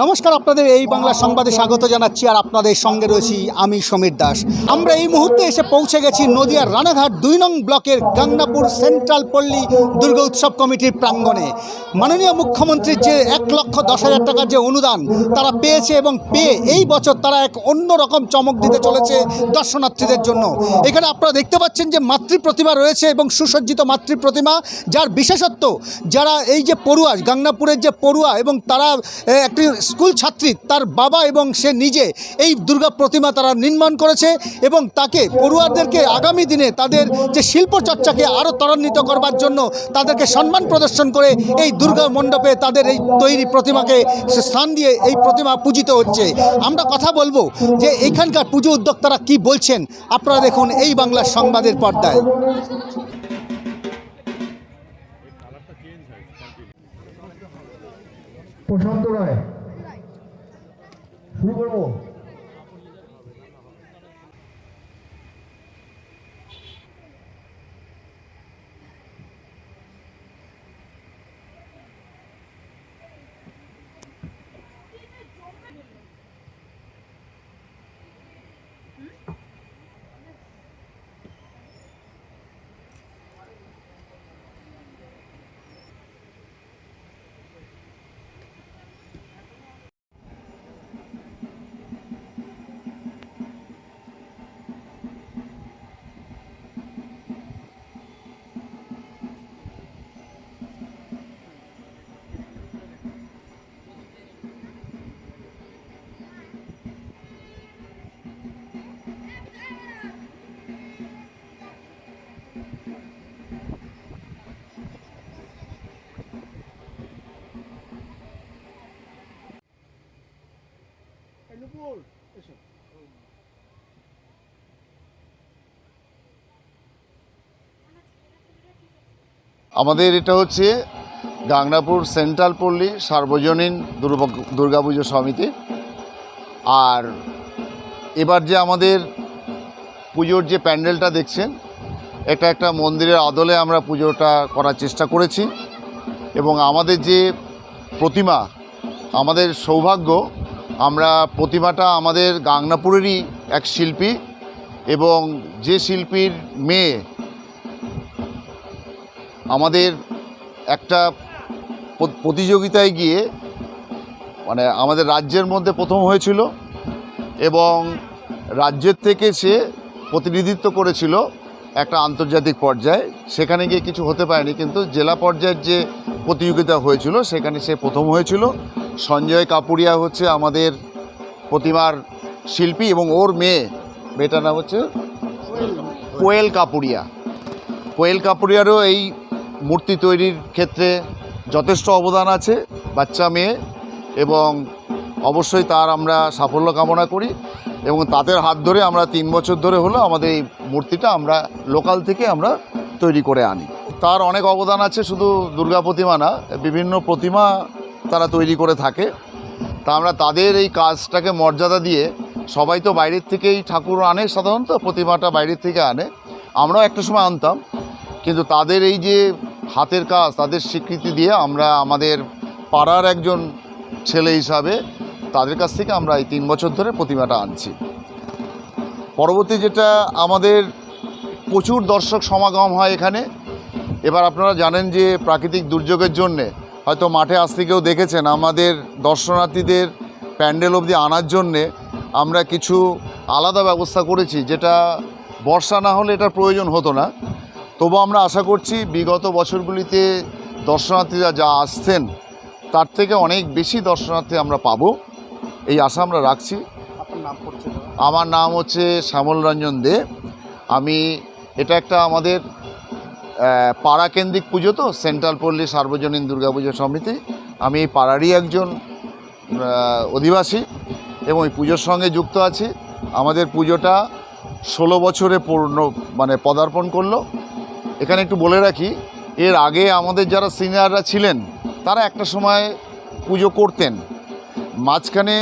নমস্কার, আপনাদের এই বাংলা সংবাদে স্বাগত জানাচ্ছি আর আপনাদের সঙ্গে রয়েছি আমি সমীর দাস। আমরা এই মুহূর্তে এসে পৌঁছে গেছি নদিয়ার রানাঘাট দুই নং ব্লকের গঙ্গাপুর সেন্ট্রাল পল্লী দুর্গা উৎসব কমিটির প্রাঙ্গণে। মাননীয় মুখ্যমন্ত্রীর যে এক লক্ষ দশ হাজার টাকার যে অনুদান তারা পেয়েছে এবং পেয়ে এই বছর তারা এক অন্য রকম চমক দিতে চলেছে দর্শনার্থীদের জন্য। এখানে আপনারা দেখতে পাচ্ছেন যে মাতৃ প্রতিমা রয়েছে এবং সুসজ্জিত মাতৃ প্রতিমা যার বিশেষত্ব যারা এই যে পড়ুয়া, গাংনাপুরের যে পড়ুয়া এবং তারা একটি স্কুল ছাত্রী তার বাবা এবং সে নিজে এই দুর্গা প্রতিমা তারা নির্মাণ করেছে এবং তাকে পড়ুয়াদেরকে আগামী দিনে তাদের যে শিল্প চর্চাকে আরও ত্বরান্বিত করবার জন্য তাদেরকে সম্মান প্রদর্শন করে এই দুর্গা মণ্ডপে তাদের এই তৈরি প্রতিমাকে স্থান দিয়ে এই প্রতিমা পূজিত হচ্ছে। আমরা কথা বলব যে এখানকার পুজো উদ্যোক্তারা কি বলছেন? আপনারা দেখুন এই বাংলার সংবাদের পর্দায়। প্রশান্ত রায়। 불걸고 আমাদের এটা হচ্ছে গাংনাপুর সেন্ট্রাল পল্লী সার্বজনীন দুর্গা- দুর্গাপুজো সমিতি। আর এবার যে আমাদের পুজোর যে প্যান্ডেলটা দেখছেন, এটা একটা মন্দিরের আদলে আমরা পুজোটা করার চেষ্টা করেছি। এবং আমাদের যে প্রতিমা, আমাদের সৌভাগ্য আমরা প্রতিমাটা আমাদের গাংনাপুরেরই এক শিল্পী এবং যে শিল্পীর মেয়ে আমাদের একটা প্রতিযোগিতায় গিয়ে মানে আমাদের রাজ্যের মধ্যে প্রথম হয়েছিল এবং রাজ্যের থেকে সে প্রতিনিধিত্ব করেছিল একটা আন্তর্জাতিক পর্যায়ে। সেখানে গিয়ে কিছু হতে পারেনি, কিন্তু জেলা পর্যায়ের যে প্রতিযোগিতা হয়েছিল, সেখানে সে প্রথম হয়েছিল। সঞ্জয় কাপুরিয়া হচ্ছে আমাদের প্রতিমার শিল্পী এবং ওর মেয়ে, মেয়েটার নাম হচ্ছে কোয়েল কাপুরিয়া। কোয়েল কাপুরিয়ারও এই মূর্তি তৈরির ক্ষেত্রে যথেষ্ট অবদান আছে, বাচ্চা মেয়ে, এবং অবশ্যই তার আমরা সাফল্য কামনা করি এবং তাদের হাত ধরে আমরা তিন বছর ধরে হলো আমাদের এই মূর্তিটা আমরা লোকাল থেকে আমরা তৈরি করে আনি। তার অনেক অবদান আছে, শুধু দুর্গা প্রতিমা না, বিভিন্ন প্রতিমা তারা তৈরি করে থাকে। তা আমরা তাদের এই কাজটাকে মর্যাদা দিয়ে সবাই তো বাইরের থেকেই ঠাকুর আনে সাধারণত, প্রতিমাটা বাইরের থেকে আনে। আমরাও একটা সময় আনতাম। কিন্তু তাদের এই যে হাতের কাজ, তাদের স্বীকৃতি দিয়ে আমরা আমাদের পাড়ার একজন ছেলে হিসাবে তাদের কাছ থেকে আমরা এই তিন বছর ধরে প্রতিমাটা আনছি। পরবর্তী যেটা আমাদের প্রচুর দর্শক সমাগম হয় এখানে। এবার আপনারা জানেন যে প্রাকৃতিক দুর্যোগের জন্যে হয়তো মাঠে আসতে কেউ দেখেছেন আমাদের দর্শনার্থীদের প্যান্ডেল অবধি আনার জন্যে আমরা কিছু আলাদা ব্যবস্থা করেছি যেটা বর্ষা না হলে এটার প্রয়োজন হতো না। তবু আমরা আশা করছি বিগত বছরগুলিতে দর্শনার্থীরা যা আসছেন তার থেকে অনেক বেশি দর্শনার্থী আমরা পাবো এই আশা আমরা রাখছি। আমার নাম হচ্ছে শ্যামল রঞ্জন দে। আমি এটা একটা আমাদের পাড়াকেন্দ্রিক পুজো তো, সেন্ট্রাল পল্লী, সার্বজনীন দুর্গাপুজো সমিতি। আমি এই পাড়ারই একজন অধিবাসী এবং এই পুজোর সঙ্গে যুক্ত আছি। আমাদের পুজোটা ষোলো বছরে পূর্ণ মানে পদার্পণ করল। এখানে একটু বলে রাখি, এর আগে আমাদের যারা সিনিয়ররা ছিলেন, তারা একটা সময় পুজো করতেন। মাঝখানে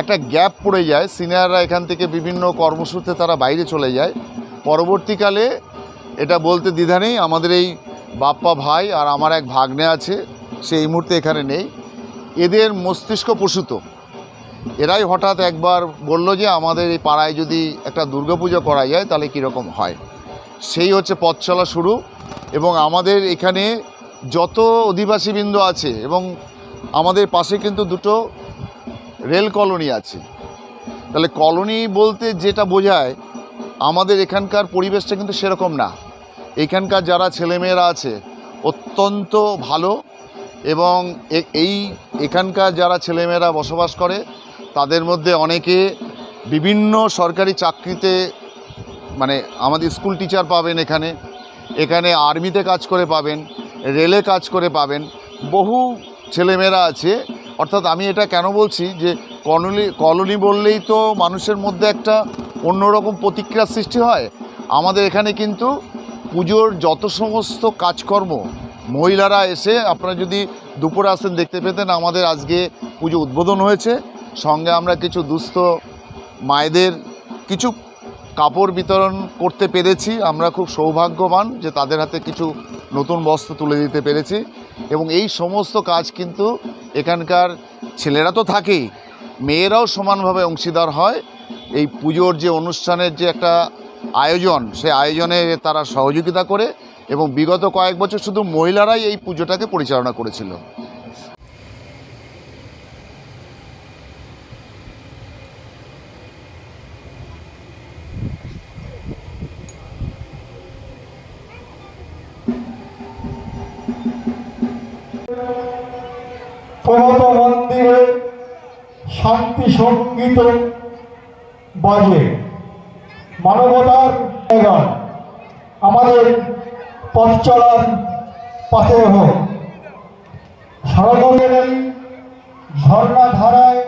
একটা গ্যাপ পড়ে যায়, সিনিয়ররা এখান থেকে বিভিন্ন কর্মসূত্রে তারা বাইরে চলে যায়। পরবর্তীকালে এটা বলতে দ্বিধা নেই। আমাদের এই বাপ্পা ভাই আর আমার এক ভাগ্নে আছে, সে এই মুহূর্তে এখানে নেই। এদের মস্তিষ্ক প্রসূত। এরাই হঠাৎ একবার বলল যে, আমাদের এই পাড়ায় যদি একটা দুর্গাপুজো করা যায়, তাহলে কীরকম হয়? সেই হচ্ছে পথ শুরু। এবং আমাদের এখানে যত অধিবাসীবৃন্দ আছে এবং আমাদের পাশে কিন্তু দুটো রেল কলোনি আছে। তাহলে কলোনি বলতে যেটা বোঝায় আমাদের এখানকার পরিবেশটা কিন্তু সেরকম না। এখানকার যারা ছেলেমেয়েরা আছে, অত্যন্ত ভালো এবং এই এখানকার যারা ছেলেমেয়েরা বসবাস করে, তাদের মধ্যে অনেকে বিভিন্ন সরকারি চাকরিতে মানে আমাদের স্কুল টিচার পাবেন এখানে এখানে আর্মিতে কাজ করে পাবেন, রেলে কাজ করে পাবেন, বহু ছেলেমেয়েরা আছে। অর্থাৎ আমি এটা কেন বলছি যে কলোনি কলোনি বললেই তো মানুষের মধ্যে একটা অন্যরকম প্রতিক্রিয়ার সৃষ্টি হয়। আমাদের এখানে কিন্তু পুজোর যত সমস্ত কাজকর্ম, মহিলারা এসে আপনারা যদি দুপুরে আসেন দেখতে পেতেন, আমাদের আজকে পুজো উদ্বোধন হয়েছে। সঙ্গে আমরা কিছু দুস্থ মায়েদের কিছু কাপড় বিতরণ করতে পেরেছি। আমরা খুব সৌভাগ্যবান যে তাদের হাতে কিছু নতুন বস্ত্র তুলে দিতে পেরেছি। এবং এই সমস্ত কাজ কিন্তু এখানকার ছেলেরা তো থাকেই। মেয়েরাও সমানভাবে অংশীদার হয়। এই পুজোর যে অনুষ্ঠানের যে একটা আয়োজন সেই আয়োজনে তারা সহযোগিতা করে এবং বিগত কয়েক বছর শুধু মহিলারাই এই পুজোটাকে পরিচালনা করেছিল। শান্তি সংগীত বাজে। মানবতার গান আমাদের পথ চলার পাথে হোক। সড়কের এই ঝর্ণা ধারায়